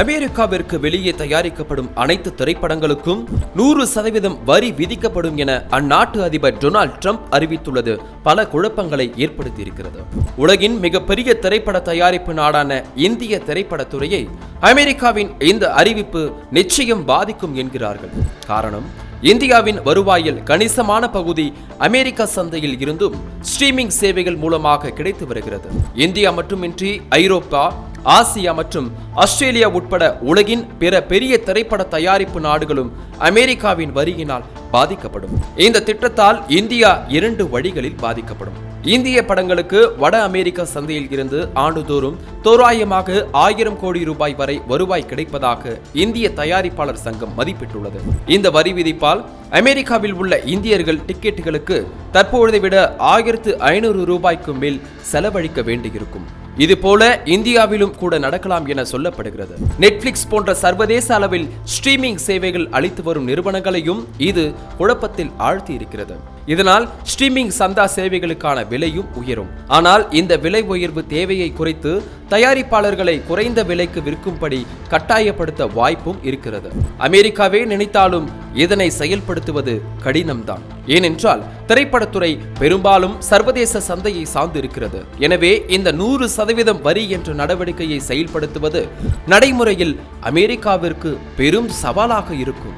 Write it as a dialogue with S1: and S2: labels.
S1: அமெரிக்காவிற்கு வெளியே தயாரிக்கப்படும் அனைத்து திரைப்படங்களுக்கும் நூறு சதவீதம் வரி விதிக்கப்படும் என அந்நாட்டு அதிபர் டொனால்ட் ட்ரம்ப் அறிவித்துள்ளது. பல குழப்பங்களை ஏற்படுத்தியிருக்கிறது. உலகின் மிகப்பெரிய திரைப்பட தயாரிப்பு நாடான இந்திய திரைப்படத்துறையை அமெரிக்காவின் இந்த அறிவிப்பு நிச்சயம் பாதிக்கும் என்கிறார்கள். காரணம் இந்தியாவின் வருவாயில் கணிசமான பகுதி அமெரிக்க சந்தையில் இருந்தும் ஸ்ட்ரீமிங் சேவைகள் மூலமாக கிடைத்து வருகிறது. இந்தியா மட்டுமின்றி ஐரோப்பா ஆசியா மற்றும் ஆஸ்திரேலியா உட்பட உலகின் பிற பெரிய திரைப்பட தயாரிப்பு நாடுகளும் அமெரிக்காவின் வரியினால் பாதிக்கப்படும். இந்த திட்டத்தால் இந்தியா இரண்டு வழிகளில் பாதிக்கப்படும். இந்திய படங்களுக்கு வட அமெரிக்க சந்தையில் இருந்து ஆண்டுதோறும் தோராயமாக ஆயிரம் கோடி ரூபாய் வரை வருவாய் கிடைப்பதாக இந்திய தயாரிப்பாளர் சங்கம் மதிப்பிட்டுள்ளது. இந்த வரி விதிப்பால் அமெரிக்காவில் உள்ள இந்தியர்கள் டிக்கெட்டுகளுக்கு தற்பொழுதை விட ஆயிரத்து ஐநூறு ரூபாய்க்கு மேல் செலவழிக்க வேண்டியிருக்கும். இதுபோல இந்தியாவிலும் கூட நடக்கலாம் என சொல்லப்படுகிறது. நெட்ஃபிளிக்ஸ் போன்ற சர்வதேச அளவில் ஸ்ட்ரீமிங் சேவைகள் அளித்து வரும் நிறுவனங்களையும் இது குழப்பத்தில் ஆழ்த்தி இருக்கிறது இதனால் ஸ்ட்ரீமிங் சந்தா சேவைகளுக்கான விலையும் உயரும். ஆனால் இந்த விலை உயர்வு தேவையை குறைத்து தயாரிப்பாளர்களை குறைந்த விலைக்கு விற்கும்படி கட்டாயப்படுத்த வாய்ப்பும் இருக்கிறது. அமெரிக்காவே நினைத்தாலும் இதனை செயல்படுத்துவது கடினம்தான். ஏனென்றால் திரைப்படத்துறை பெரும்பாலும் சர்வதேச சந்தையை சார்ந்து இருக்கிறது எனவே இந்த நூறு சதவீதம் வரி என்ற நடவடிக்கையை செயல்படுத்துவது நடைமுறையில் அமெரிக்காவிற்கு பெரும் சவாலாக இருக்கும்.